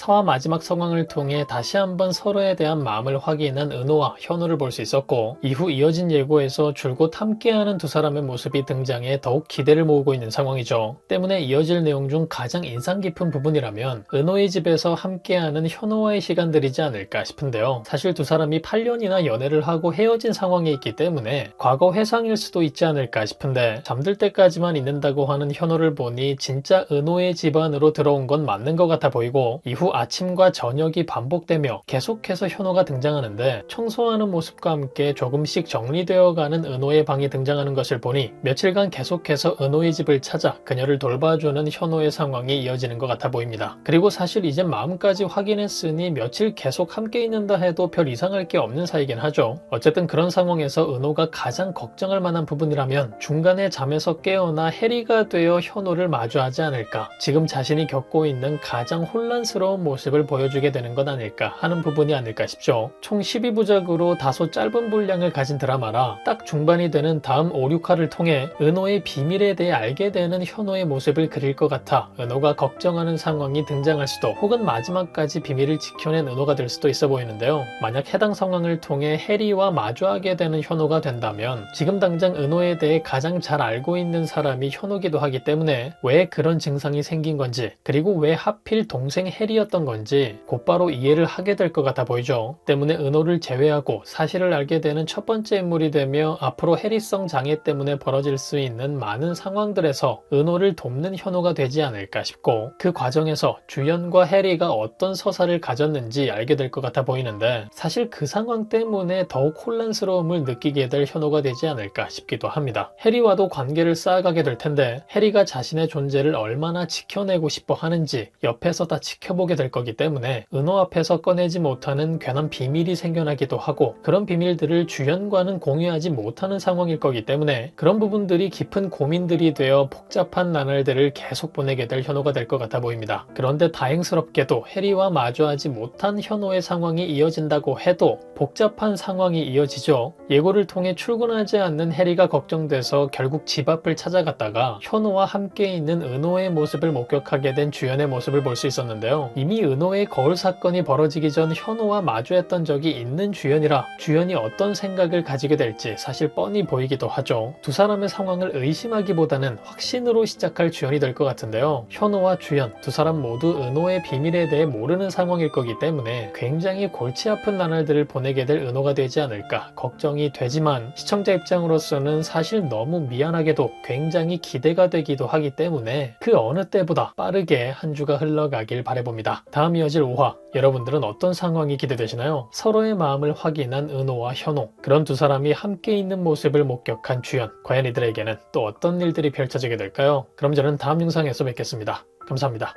사화 마지막 상황을 통해 다시 한번 서로에 대한 마음을 확인한 은호와 현우를 볼 수 있었고 이후 이어진 예고에서 줄곧 함께하는 두 사람의 모습이 등장해 더욱 기대를 모으고 있는 상황이죠. 때문에 이어질 내용 중 가장 인상 깊은 부분이라면 은호의 집에서 함께하는 현우와의 시간들이지 않을까 싶은데요. 사실 두 사람이 8년이나 연애를 하고 헤어진 상황에 있기 때문에 과거 회상일 수도 있지 않을까 싶은데 잠들 때까지만 있는다고 하는 현우를 보니 진짜 은호의 집안으로 들어온 건 맞는 것 같아 보이고 이후 아침과 저녁이 반복되며 계속해서 현우가 등장하는데 청소하는 모습과 함께 조금씩 정리되어가는 은호의 방이 등장하는 것을 보니 며칠간 계속해서 은호의 집을 찾아 그녀를 돌봐주는 현우의 상황이 이어지는 것 같아 보입니다. 그리고 사실 이제 마음까지 확인했으니 며칠 계속 함께 있는다 해도 별 이상할 게 없는 사이긴 하죠. 어쨌든 그런 상황에서 은호가 가장 걱정할 만한 부분이라면 중간에 잠에서 깨어나 해리가 되어 현우를 마주하지 않을까. 지금 자신이 겪고 있는 가장 혼란스러운 모습을 보여주게 되는 것 아닐까 하는 부분이 아닐까 싶죠. 총 12부작으로 다소 짧은 분량을 가진 드라마라 딱 중반이 되는 다음 5, 6화를 통해 은호의 비밀에 대해 알게 되는 현우의 모습을 그릴 것 같아 은호가 걱정하는 상황이 등장할 수도 혹은 마지막까지 비밀을 지켜낸 은호가 될 수도 있어 보이는데요. 만약 해당 상황을 통해 해리와 마주하게 되는 현우가 된다면 지금 당장 은호에 대해 가장 잘 알고 있는 사람이 현우기도 하기 때문에 왜 그런 증상이 생긴 건지 그리고 왜 하필 동생 해리였 던 건지 곧바로 이해를 하게 될 것 같아 보이죠. 때문에 은호를 제외하고 사실을 알게 되는 첫 번째 인물이 되며 앞으로 해리성 장애 때문에 벌어질 수 있는 많은 상황들에서 은호를 돕는 현우가 되지 않을까 싶고 그 과정에서 주연과 해리가 어떤 서사를 가졌는지 알게 될 것 같아 보이는데 사실 그 상황 때문에 더욱 혼란스러움을 느끼게 될 현우가 되지 않을까 싶기도 합니다. 해리와도 관계를 쌓아가게 될 텐데 해리가 자신의 존재를 얼마나 지켜내고 싶어 하는지 옆에서 다 지켜보게 될 거기 때문에 은호 앞에서 꺼내지 못하는 괜한 비밀이 생겨나기도 하고 그런 비밀들을 주연과는 공유하지 못하는 상황일 거기 때문에 그런 부분들이 깊은 고민들이 되어 복잡한 나날들을 계속 보내게 될 현우가 될 것 같아 보입니다. 그런데 다행스럽게도 해리와 마주하지 못한 현우의 상황이 이어진다고 해도 복잡한 상황이 이어지죠. 예고를 통해 출근하지 않는 해리가 걱정돼서 결국 집 앞을 찾아갔다가 현우와 함께 있는 은호의 모습을 목격하게 된 주연의 모습을 볼 수 있었는데요. 이미 은호의 거울 사건이 벌어지기 전 현우와 마주했던 적이 있는 주연이라 주연이 어떤 생각을 가지게 될지 사실 뻔히 보이기도 하죠. 두 사람의 상황을 의심하기보다는 확신으로 시작할 주연이 될 것 같은데요. 현우와 주연 두 사람 모두 은호의 비밀에 대해 모르는 상황일 거기 때문에 굉장히 골치 아픈 나날들을 보내게 될 은호가 되지 않을까 걱정이 되지만 시청자 입장으로서는 사실 너무 미안하게도 굉장히 기대가 되기도 하기 때문에 그 어느 때보다 빠르게 한 주가 흘러가길 바라봅 다음 이어질 5화 여러분들은 어떤 상황이 기대되시나요? 서로의 마음을 확인한 은호와 현호 그런 두 사람이 함께 있는 모습을 목격한 주연 과연 이들에게는 또 어떤 일들이 펼쳐지게 될까요? 그럼 저는 다음 영상에서 뵙겠습니다. 감사합니다.